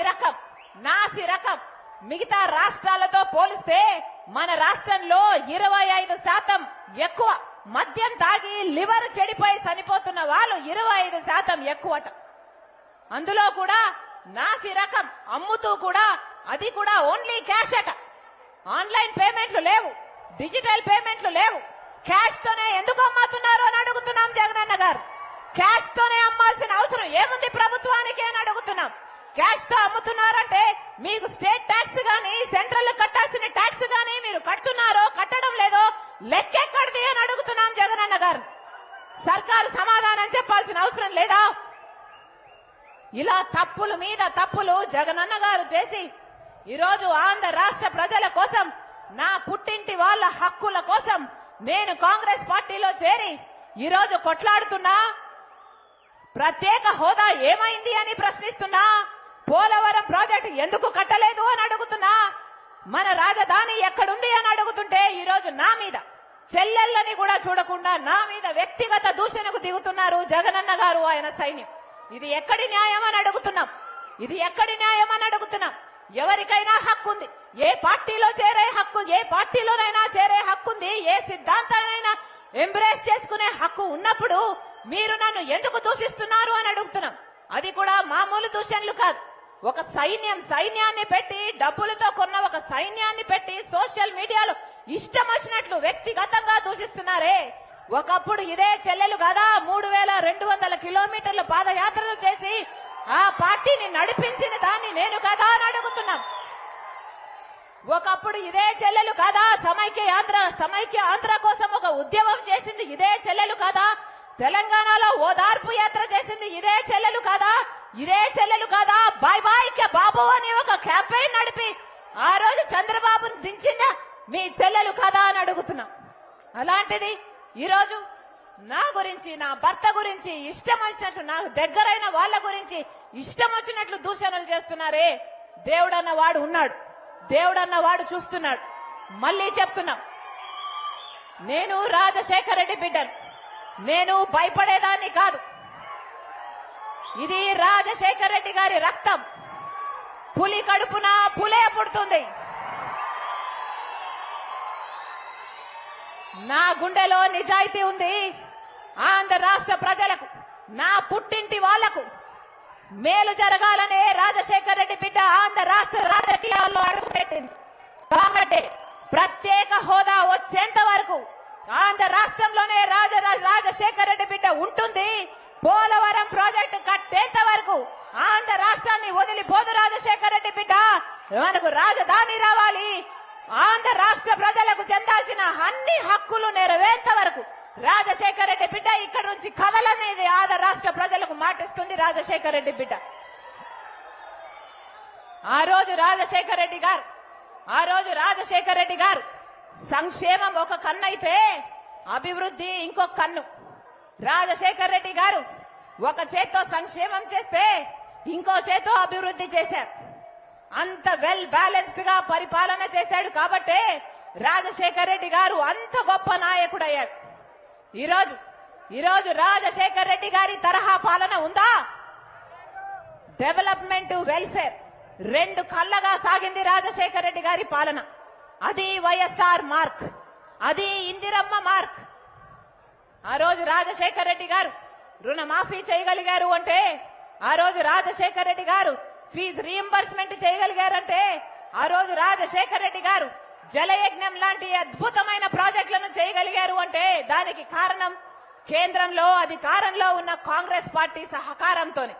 నాసి రకం నాసి రకం. మిగతా రాష్ట్రాలతో పోలిస్తే మన రాష్ట్రంలో ఇరవై ఐదు శాతం ఎక్కువ మద్యం తాగి లివర్ చెడిపోయి చనిపోతున్న వాళ్ళు ఇరవై ఐదు శాతం ఎక్కువట. అందులో కూడా నాసి రకం అమ్ముతూ కూడా అది కూడా ఓన్లీ క్యాష్ అట. ఆన్లైన్ పేమెంట్లు లేవు డిజిటల్ పేమెంట్లు లేవు. క్యాష్ తోనే ఎందుకు అమ్ముతున్నారు అని అడుగుతున్నాం జగనన్న గారు. క్యాష్ తోనే అమ్మాల్సిన అవసరం ఏముంది ప్రభుత్వానికి అని అడుగుతున్నాం. క్యాష్తో అమ్ముతున్నారంటే మీకు స్టేట్ ట్యాక్స్ గాని సెంట్రల్ కట్టాల్సిన ట్యాక్స్ గాని మీరు కడుతున్నారో కట్టడం లేదో లెక్కెక్కడిది అని అడుగుతున్నాం అన్న గారు. సర్కారు సమాధానం చెప్పాల్సిన అవసరం లేదా? ఇలా తప్పుల మీద తప్పులు జగనన్న గారు చేసి ఈరోజు ఆంధ్ర రాష్ట్ర ప్రజల కోసం నా పుట్టింటి వాళ్ళ హక్కుల కోసం నేను కాంగ్రెస్ పార్టీలో చేరి ఈరోజు కొట్లాడుతున్నా? ప్రత్యేక హోదా ఏమైంది అని ప్రశ్నిస్తున్నా? పోలవరం ప్రాజెక్టు ఎందుకు కట్టలేదు అని అడుగుతున్నా? మన రాజధాని ఎక్కడుంది అని అడుగుతుంటే ఈరోజు నా మీద చెల్లెళ్ళని కూడా చూడకుండా నా మీద వ్యక్తిగత దూషణకు దిగుతున్నారు జగనన్న గారు ఆయన సైన్యం. ఇది ఎక్కడి న్యాయం అని అడుగుతున్నాం. ఇది ఎక్కడి న్యాయం అని అడుగుతున్నాం. ఎవరికైనా హక్కు ఉంది. ఏ పార్టీలో చేరే హక్కు ఏ పార్టీలోనైనా చేరే హక్కు ఉంది. ఏ సిద్ధాంతానైనా ఎంబ్రేస్ చేసుకునే హక్కు ఉన్నప్పుడు మీరు నన్ను ఎందుకు దూషిస్తున్నారు అని అడుగుతున్నాం. అది కూడా మామూలు దూషణలు కాదు. ఒక సైన్యం సైన్యాన్ని పెట్టి డబ్బులతో కొన్న ఒక సైన్యాన్ని పెట్టి సోషల్ మీడియాలో ఇష్టం వచ్చినట్లు వ్యక్తిగతంగా దూషిస్తున్నారే. ఒకప్పుడు ఇదే చెల్లెలు కదా మూడు వేల రెండు వందల కిలోమీటర్ల పాదయాత్రలు చేసి ఆ పార్టీని నడిపించిన దాన్ని నేను కదా అని అడుగుతున్నాం ఒకప్పుడు ఇదే చెల్లెలు కదా సమైక్య ఆంధ్ర సమైక్య ఆంధ్ర కోసం ఒక ఉద్యమం చేసింది ఇదే చెల్లెలు కదా తెలంగాణలో ఓదార్పు యాత్ర చేసింది ఇదే చెల్లెలు కదా ఇదే చెల్లెలు కాదా బాయ్ బాయ్ బాబు అని ఒక క్యాంపెయిన్ నడిపి ఆ రోజు చంద్రబాబును దించిన మీ చెల్లెలు కదా అని అడుగుతున్నాం. అలాంటిది ఈరోజు నా గురించి నా భర్త గురించి ఇష్టం వచ్చినట్లు నాకు దగ్గరైన వాళ్ళ గురించి ఇష్టం వచ్చినట్లు దూషణలు చేస్తున్నారే. దేవుడన్న వాడు ఉన్నాడు. దేవుడన్న వాడు చూస్తున్నాడు. మళ్ళీ చెప్తున్నాం. నేను రాజశేఖర రెడ్డి బిడ్డను. నేను భయపడేదాన్ని కాదు. ఇది రాజశేఖర రెడ్డి గారి రక్తం. పులి కడుపున పులే పుడుతుంది. నా గుండెలో నిజాయితీ ఉంది. ఆంధ్ర రాష్ట్ర ప్రజలకు నా పుట్టింటి వాళ్ళకు మేలు జరగాలనే రాజశేఖర రెడ్డి బిడ్డ ఆంధ్ర రాష్ట్ర రాజకీయాల్లో అడుగుపెట్టింది కాబట్టి ప్రత్యేక హోదా వచ్చేంత వరకు ఆంధ్ర రాష్ట్రంలోనే రాజ రాజశేఖర రెడ్డి బిడ్డ ఉంటుంది. పోలవరం ప్రాజెక్టు కట్టేంత వరకు ఆంధ్ర రాష్ట్రాన్ని వదిలి పోదు రాజశేఖర రెడ్డి బిడ్డ. మనకు రాజధాని రావాలి. ఆంధ్ర రాష్ట్ర ప్రజలకు చెందాల్సిన అన్ని హక్కులు నెరవేర్త వరకు రాజశేఖర రెడ్డి బిడ్డ ఇక్కడ నుంచి కదలనేది ఆంధ్ర రాష్ట్ర ప్రజలకు మాటిస్తుంది రాజశేఖర రెడ్డి బిడ్డ. ఆ రోజు రాజశేఖర రెడ్డి గారు ఆ రోజు రాజశేఖర రెడ్డి గారు సంక్షేమం ఒక కన్ను అయితే అభివృద్ధి ఇంకొక కన్ను. రాజశేఖర్ రెడ్డి గారు ఒక చేత్తో సంక్షేమం చేస్తే ఇంకో చేత్తో అభివృద్ధి చేశారు. అంత వెల్ బ్యాలెన్స్డ్గా పరిపాలన చేశాడు కాబట్టే రాజశేఖర్ రెడ్డి గారు అంత గొప్ప నాయకుడు అయ్యాడు ఈరోజు ఈరోజు రాజశేఖర్ రెడ్డి గారి తరహా పాలన ఉందా? డెవలప్మెంట్ వెల్ఫేర్ రెండు కళ్ళగా సాగింది రాజశేఖర్ రెడ్డి గారి పాలన. అది వైఎస్ఆర్ మార్క్ అది ఇందిరమ్మ మార్క్. ఆ రోజు రాజశేఖర రెడ్డి గారు రుణమాఫీ చేయగలిగారు అంటే ఆ రోజు రాజశేఖర రెడ్డి గారు ఫీజు రీఎంబర్స్మెంట్ చేయగలిగారంటే ఆ రోజు రాజశేఖర రెడ్డి గారు జలయజ్ఞం లాంటి అద్భుతమైన ప్రాజెక్టులను చేయగలిగారు అంటే దానికి కారణం కేంద్రంలో అధికారంలో ఉన్న కాంగ్రెస్ పార్టీ సహకారంతోనే.